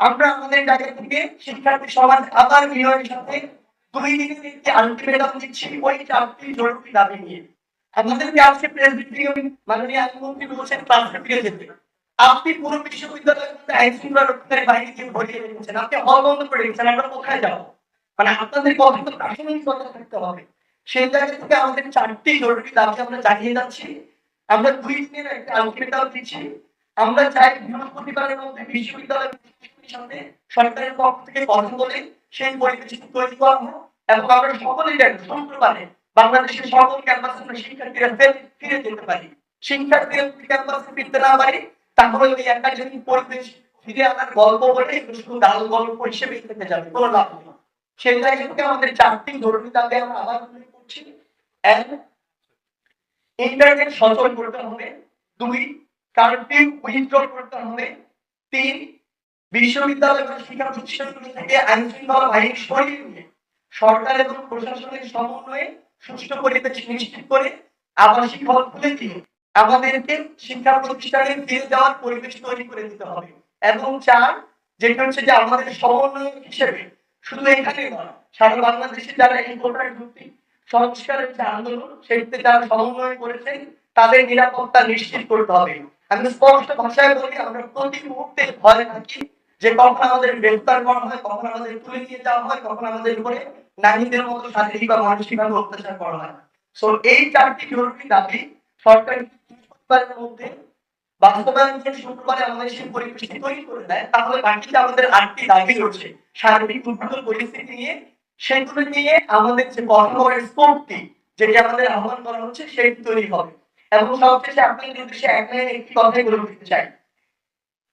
আমরা আমাদের জায়গা থেকে শিক্ষার্থী সমাজ আবার বিনয়ের সাথে দুই দিনের একটি আলটিমেটাম দিচ্ছি, ওই চারটি জরুরি দাবি নিয়ে। আমাদেরকে আজকে প্রেসিডেন্ট মাননীয় আইনমন্ত্রী বলছেন ক্লাসে ফিরে যেতে। আপনি পুরো বিশ্ববিদ্যালয়ের মধ্যে আইন শৃঙ্খলা রক্ষাকারী বাহিনীকে ভরিয়ে রেখেছেন আপনি হল বন্ধ করে রেখেছেন আমরা কোথায় যাব? মানে আপনাদের কথা তো কথা থাকতে হবে। সেই জায়গা থেকে আমাদের চারটি জরুরি দাবি আমরা জানিয়ে যাচ্ছি। আমরা দুই দিনের একটা আলটিমেটাম দিচ্ছি। আমরা চাই বৃহস্পতিবারের মধ্যে বিশ্ববিদ্যালয় সাথে সরকারের পক্ষ থেকে কথা বলে সেই পরিবেশ তৈরি করা হোক এবং আমরা সকলেই জানি শুক্রবারে বাংলাদেশের সকল ক্যাম্পাসে আমরা শিক্ষার্থীরা ফের- যেতে পারি। শিক্ষার্থীরা ক্যাম্পাসে ফিরতে না পারি, তাহলে ওই একাডেমিক পরিবেশ ফিরে আনার গল্প বলে শুধু ডাল গল্প হিসেবেই থেকে যাবে, কোনো লাভ নেই। সেই জায়গা থেকে আমাদের চারটি জরুরি দাবি আমরা আবার উল্লেখ করছি। এক ইন্টারনেট সচল করতে হবে। দুই কার্ফিউ উইথড্র করতে হবে তিন বিশ্ববিদ্যালয় এবং শিক্ষা প্রতিষ্ঠানগুলো থেকে আইন শৃঙ্খলা সরিয়ে নিয়ে সরকার এবং প্রশাসনের সমন্বয়ে সুষ্ঠু পরিবেশ নিশ্চিত করে আবাসিক হল খুলে দিয়ে আমাদেরকে শিক্ষা প্রতিষ্ঠানে ফিরে যাওয়ার পরিবেশ তৈরি করে দিতে হবে। এবং চার, যেটা হচ্ছে যে আমাদের সমন্বয় হিসেবে শুধু এখানে নয়, সারা বাংলাদেশে যারা এই ভোটার ভিত্তিক সংস্কারের যে আন্দোলন সেটিতে যারা সমন্বয় করেছেন, তাদের নিরাপত্তা নিশ্চিত করতে হবে। আমি স্পষ্ট ভাষায় বলি, আমরা প্রতি মুহূর্তে ভয় থাকি যে কখন আমাদের গ্রেফতার করা হয়, কখন আমাদের তুলে নিয়ে যাওয়া হয়, কখন আমাদের উপরে নারীদের মতো শারীরিক বা মানসিকভাবে অত্যাচার করা হয়। সো এই চারটি জরুরি দাবি সরকার মধ্যে বাস্তবায়ন যে শুক্রবারে আমাদের সেই পরিবেশটি তৈরি করে দেয়। তাহলে বাকিটা আমাদের আটটি দাবি রয়েছে। সার্বিক উদ্ভূত পরিস্থিতি নিয়ে, সেগুলো নিয়ে আমাদের যে কর্মকরের স্কোপটি যেটি আমাদের আহ্বান করা হচ্ছে, সেটি তৈরি হবে। এবং সবশেষে আপনাদের উদ্দেশ্যে এক একটি কথাই বলে দিতে চাই।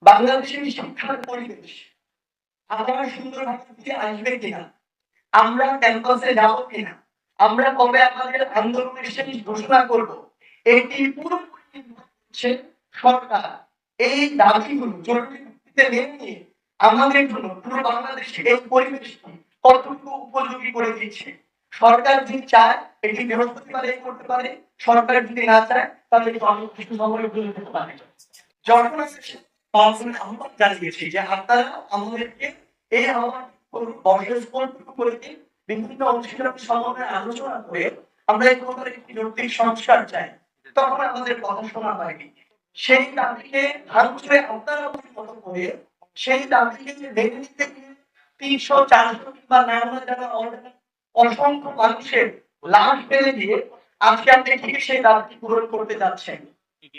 বাংলাদেশের শিক্ষার পরিবেশ আবার সুন্দরভাবে আসবে কিনা? আমরা ক্যাম্পাসে যাব কিনা? আমরা কবে আমাদের আন্দোলনের শেষ ঘোষণা করব? এটি পুরোপুরি সরকার। এই দাবিগুলো জরুরি ভিত্তিতে মেনে নিয়ে আমাদের জন্য পুরো বাংলাদেশে এই পরিবেশটি কতটুকু উপযোগী করে দিচ্ছে? সরকার যদি চায়, এটি বৃহস্পতিবারে করতে পারে, সরকার যদি না চায়, তাহলে আহ্বান জানিয়েছি যে আপনারা আমাদেরকে এই আহ্বান বিভিন্ন আলোচনা করে আমরা এই ধরনের একটি নৈতিক সংস্কার চাই। তখন আমাদের কথা শোনা হয়নি। সেই দাবিকে ভাঙচুরে আপনারা পরিণত করে, সেই দাবিকে মেনে নিতে তিনশো চারশো কিংবা নানা যারা অনেক- অসংখ্য মানুষের লাশ ফেলে দিয়ে আজকে আপনি ঠিক সেই দাবিটি পূরণ করতে যাচ্ছেন।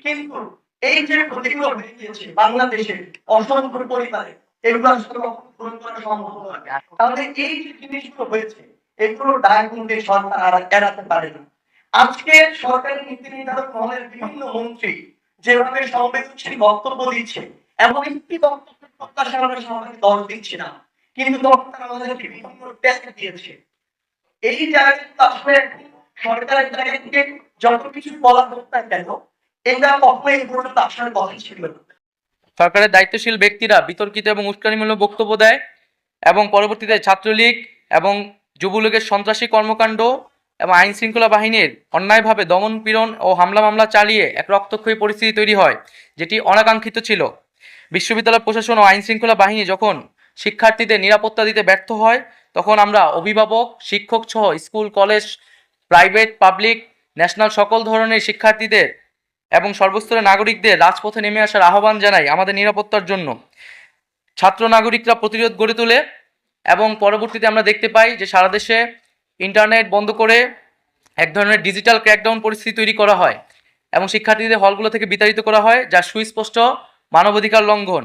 কিন্তু এই যে ক্ষতিগুলো হয়ে গিয়েছে বাংলাদেশের অসংখ্য পরিবারে, এগুলো আসলে পূরণ করা সম্ভব তাহলে এই যে জিনিসগুলো হয়েছে, এগুলো সরকার আর এড়াতে পারে না। আজকে সরকারি নীতি নির্ধারক মহলের বিভিন্ন মন্ত্রী যেভাবে সংবেদনশীল বক্তব্য দিচ্ছে, এমন একটি বক্তব্য প্রত্যাশা দল দিচ্ছি না। কিন্তু তখন তারা আমাদেরকে বিভিন্ন ট্যাগ দিয়েছে। এই আসলে সরকারের যত কিছু বলা কেন এটা কখনোই এই পর্যন্ত কথা ছিল না। সরকারের দায়িত্বশীল ব্যক্তিরা বিতর্কিত এবং উস্কানিমূলক বক্তব্য দেয় এবং পরবর্তীতে ছাত্রলীগ এবং যুবলীগের সন্ত্রাসী কর্মকাণ্ড এবং আইন শৃঙ্খলা বাহিনীর অন্যায়ভাবে দমন পীড়ন ও হামলা মামলা চালিয়ে এক রক্তক্ষয়ী পরিস্থিতি তৈরি হয়, যেটি অনাকাঙ্ক্ষিত ছিল। বিশ্ববিদ্যালয় প্রশাসন ও আইন শৃঙ্খলা বাহিনী যখন শিক্ষার্থীদের নিরাপত্তা দিতে ব্যর্থ হয়, তখন আমরা অভিভাবক, শিক্ষক সহ school, college, private, public, national সকল ধরনের শিক্ষার্থীদের এবং সর্বস্তরের নাগরিকদের রাজপথে নেমে আসার আহ্বান জানাই আমাদের নিরাপত্তার জন্য। ছাত্র নাগরিকরা প্রতিরোধ গড়ে তোলে এবং পরবর্তীতে আমরা দেখতে পাই যে সারা দেশে ইন্টারনেট বন্ধ করে এক ধরনের ডিজিটাল ক্র্যাকডাউন পরিস্থিতি তৈরি করা হয় এবং শিক্ষার্থীদের হলগুলো থেকে বিতাড়িত করা হয়, যা সুস্পষ্ট মানবাধিকার লঙ্ঘন।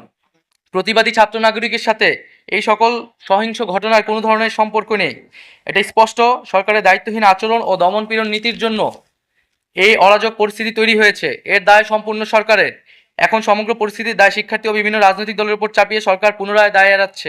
প্রতিবাদী ছাত্র নাগরিকের সাথে এই সকল সহিংস ঘটনার কোনো ধরনের সম্পর্ক নেই। এটা স্পষ্ট, সরকারের দায়িত্বহীন আচরণ ও দমনপীড়ন নীতির জন্য এই অরাজক পরিস্থিতি তৈরি হয়েছে। এর দায় সম্পূর্ণ সরকারের। এখন সমগ্র পরিস্থিতির দায় শিক্ষার্থী ও বিভিন্ন রাজনৈতিক দলের উপর চাপিয়ে সরকার পুনরায় দায় এড়াচ্ছে।